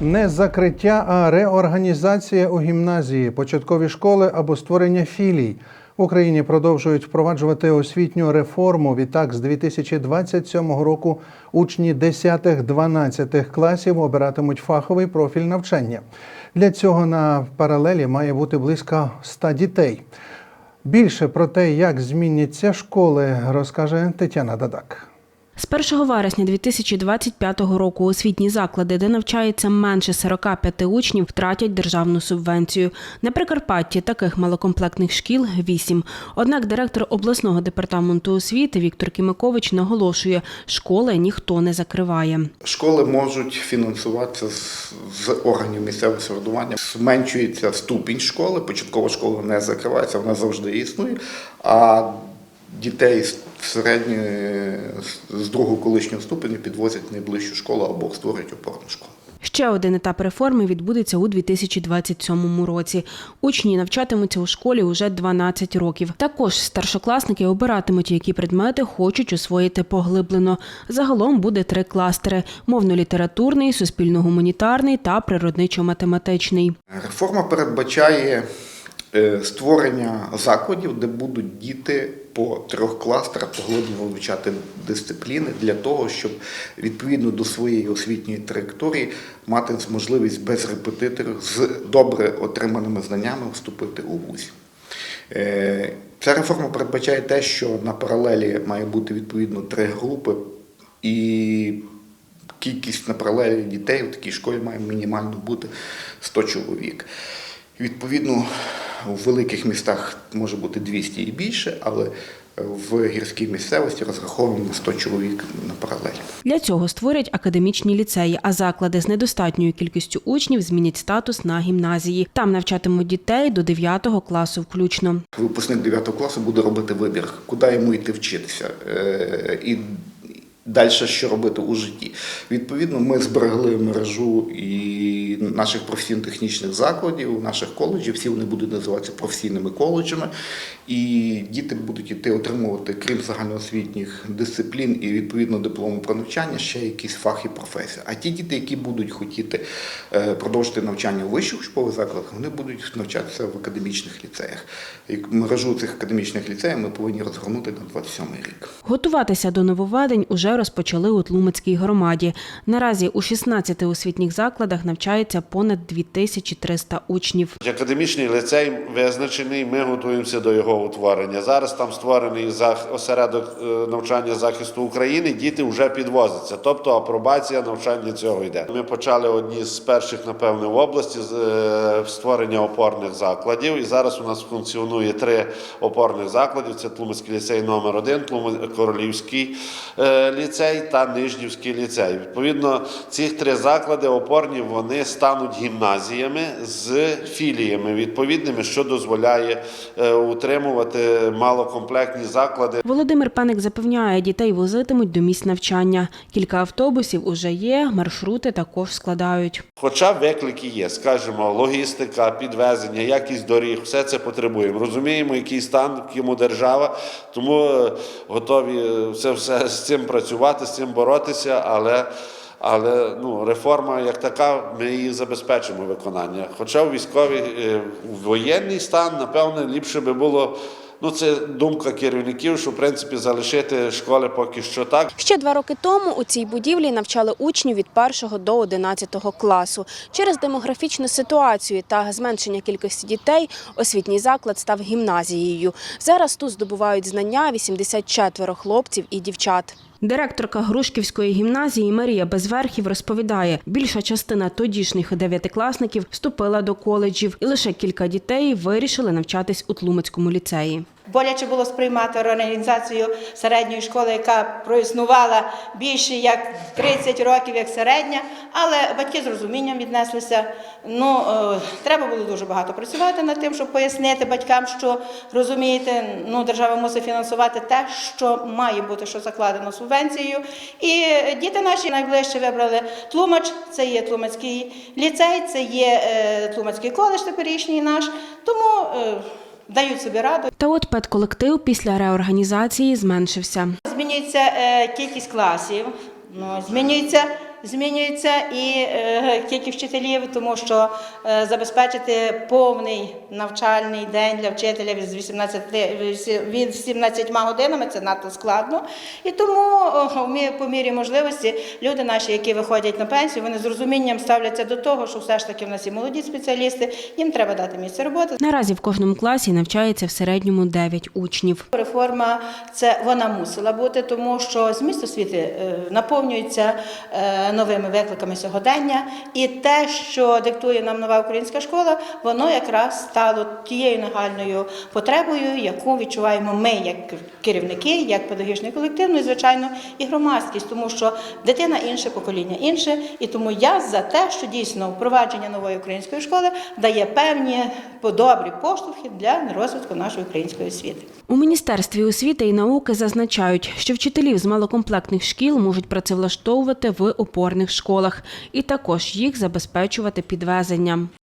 Не закриття, а реорганізація у гімназії, початкові школи або створення філій. В Україні продовжують впроваджувати освітню реформу. Відтак, з 2027 року учні 10-12 класів обиратимуть фаховий профіль навчання. Для цього на паралелі має бути близько 100 дітей. Більше про те, як зміняться школи, розкаже Тетяна Дадак. З 1 вересня 2025 року освітні заклади, де навчається менше 45 учнів, втратять державну субвенцію. На Прикарпатті таких малокомплектних шкіл – 8. Однак директор обласного департаменту освіти Віктор Кімикович наголошує, школи ніхто не закриває. Школи можуть фінансуватися з, з органів місцевого самоврядування. Зменшується ступінь школи, початкова школа не закривається, вона завжди існує. А дітей з середньої з другого колишнього ступеню підвозять найближчу школу або створюють опорну школу. Ще один етап реформи відбудеться у 2027 році. Учні навчатимуться у школі уже 12 років. Також старшокласники обиратимуть, які предмети хочуть освоїти поглиблено. Загалом буде три кластери: мовно-літературний, суспільно-гуманітарний та природничо-математичний. Реформа передбачає е, створення закладів, де будуть діти по трьох кластерах поглиблено вивчати дисципліни для того, щоб відповідно до своєї освітньої траєкторії мати можливість без репетиторів з добре отриманими знаннями вступити у вузі. Е, Ця реформа передбачає те, що на паралелі має бути відповідно три групи, і кількість на паралелі дітей у такій школі має мінімально бути 100 чоловік. Відповідно, у великих містах може бути 200 і більше, але в гірській місцевості розраховано на 100 чоловік на паралелі. Для цього створять академічні ліцеї, а заклади з недостатньою кількістю учнів змінять статус на гімназії. Там навчатимуть дітей до 9 класу включно. Випускник 9 класу буде робити вибір, куди йому йти вчитися. е, І далі що робити у житті. Відповідно, ми зберегли мережу і наших професійно-технічних закладів, наших коледжів. Всі вони будуть називатися професійними коледжами. І діти будуть іти отримувати, крім загальноосвітніх дисциплін і відповідно диплому про навчання, ще якісь фах і професія. А ті діти, які будуть хотіти е, продовжити навчання у вищих учбових закладах, вони будуть навчатися в академічних ліцеях. І мережу цих академічних ліцеїв ми повинні розгорнути на 27 рік. Готуватися до нововведень уже розпочали у Тлумацькій громаді. Наразі у 16 освітніх закладах навчається понад 2300 учнів. Академічний ліцей визначений, ми готуємося до його утворення. Зараз там створений осередок е, навчання захисту України, діти вже підвозяться, тобто апробація навчання цього йде. Ми почали одні з перших, напевне, в області е, створення опорних закладів. І зараз у нас функціонує три опорних закладів: це Тлумацький ліцей номер 1 Королівський е, ліцей та Нижнівський ліцей. Відповідно, ці три заклади опорні вони стануть гімназіями з філіями відповідними, що дозволяє е, утримувати малокомплектні заклади. Володимир Пеник запевняє, дітей возитимуть до місць навчання. Кілька автобусів уже є, маршрути також складають. Хоча виклики є, скажімо, логістика, підвезення, якість доріг, все це потребуємо. Розуміємо, який стан, в якому держава, тому е, готові е, це все з цим працювати, з цим боротися, але. Але ну, реформа як така, ми її забезпечимо виконання. Хоча у військовий е, воєнний стан, напевне, ліпше би було. Ну, це думка керівників, що в принципі залишити школи поки що так. Ще два роки тому у цій будівлі навчали учнів від 1 до 11 класу. Через демографічну ситуацію та зменшення кількості дітей освітній заклад став гімназією. Зараз тут здобувають знання 84 хлопців і дівчат. Директорка Грушківської гімназії Марія Безверхів розповідає, більша частина тодішніх дев'ятикласників вступила до коледжів, і лише кілька дітей вирішили навчатись у Тлумацькому ліцеї. Боляче було сприймати організацію середньої школи, яка проіснувала більше як 30 років, як середня, але батьки з розумінням віднеслися. Ну, е, треба було дуже багато працювати над тим, щоб пояснити батькам, що розумієте, ну, держава мусить фінансувати те, що має бути, що закладено субвенцією. І діти наші найближче вибрали Тлумач, це є Тлумацький ліцей, це є е, Тлумацький коледж теперішній наш. Тому е, дають собі раду. Та от педколектив після реорганізації зменшився. Змінюється е, кількість класів, ну, змінюється змінюється і е, кількість вчителів, тому що е, забезпечити повний навчальний день для вчителя від 18 від 17 годинами це надто складно. І тому мі- по мірі можливості люди наші, які виходять на пенсію, вони з розумінням ставляться до того, що все ж таки в нас є молоді спеціалісти, їм треба дати місце роботи. Наразі в кожному класі навчається в середньому 9 учнів. Реформа це вона мусила бути, тому що зміст освіти е, наповнюється новими викликами сьогодення, і те, що диктує нам нова українська школа, воно якраз стало тією нагальною потребою, яку відчуваємо ми, як керівники, як педагогічний колектив, ну і звичайно і громадськість, тому що дитина інше, покоління інше, і тому я за те, що дійсно впровадження нової української школи дає певні добрі поштовхи для розвитку нашої української освіти. У Міністерстві освіти і науки зазначають, що вчителів з малокомплектних шкіл можуть працевлаштовувати в опорних школах і також їх забезпечувати підвезенням.